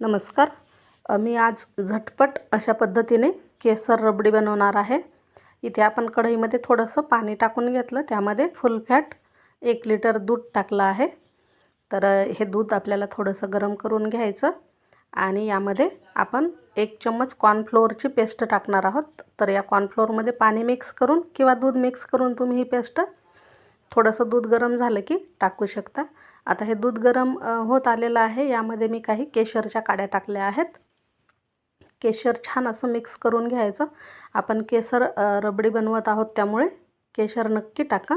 नमस्कार. मी आज झटपट अशा पद्धतीने केसर रबडी बनवणार आहे. इथे आपण कढईमध्ये थोडंसं पाणी टाकून घेतलं. त्यामध्ये फुल फॅट एक लिटर दूध टाकलं आहे. तर हे दूध आपल्याला थोडंसं गरम करून घ्यायचं आणि यामध्ये आपण एक चम्मच कॉर्नफ्लोअरची पेस्ट टाकणार आहोत. तर या कॉर्नफ्लोअरमध्ये पाणी मिक्स करून किंवा दूध मिक्स करून तुम्ही ही पेस्ट थोडंसं दूध गरम झालं की टाकू शकता. आता हे दूध गरम होत आलेलं आहे. यामध्ये मी काही केशरच्या काड्या टाकल्या आहेत. केशर छान असं मिक्स करून घ्यायचं. आपण केसर रबडी बनवत आहोत त्यामुळे केशर नक्की टाका.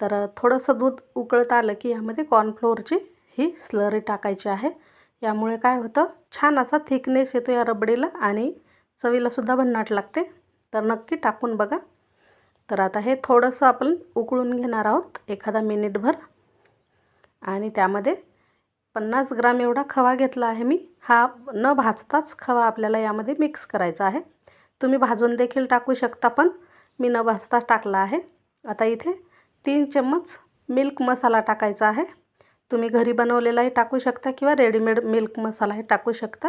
तर थोडंसं दूध उकळत आलं की यामध्ये कॉर्नफ्लोअरची ही स्लरी टाकायची आहे. यामुळे काय होतं छान असा थिकनेस येतो या रबडीला आणि चवीलासुद्धा भन्नाट लागते. तर नक्की टाकून बघा. तर आता हे थोडंसं आपण उकळून घेणार आहोत एखादा मिनिटभर आणि त्यामध्ये पन्नास ग्राम एवढा खवा घेतला आहे मी. हा न भाजताच खवा आपल्याला यामध्ये मिक्स करायचा आहे. तुम्ही भाजून देखील टाकू शकता पण मी न भाजता टाकला आहे. आता इथे तीन चम्मच मिल्क मसाला टाकायचा आहे. तुम्ही घरी बनवलेलाही टाकू शकता किंवा रेडीमेड मिल्क मसालाही टाकू शकता.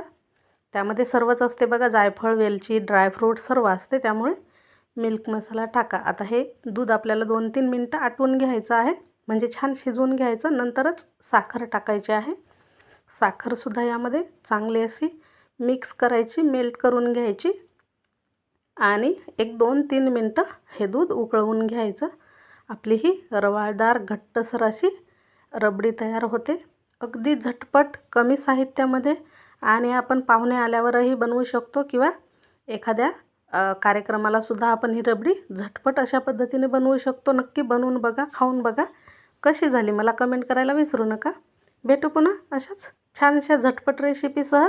त्यामध्ये सर्वच असते बघा जायफळ वेलची ड्रायफ्रूट सर्व असते त्यामुळे मिल्क मसाला टाका. आता हे दूध आपल्याला दोन तीन मिनटं आटवून घ्यायचं आहे. म्हणजे छान शिजवून घ्यायचं. नंतरच साखर टाकायची आहे. साखरसुद्धा यामध्ये चांगली अशी मिक्स करायची मेल्ट करून घ्यायची. आणि एक दोन तीन मिनटं हे दूध उकळवून घ्यायचं. आपली ही रवाळदार घट्टसर अशी रबडी तयार होते. अगदी झटपट कमी साहित्यामध्ये आणि आपण पाहुणे आल्यावरही बनवू शकतो किंवा एखाद्या कार्यक्रमालासुद्धा आपण ही रबडी झटपट अशा पद्धतीने बनवू शकतो. नक्की बनवून बघा खाऊन बघा. कशी झाली मला कमेंट करायला विसरू नका. भेटू पुन्हा अशाच छानशा झटपट रेसिपीसह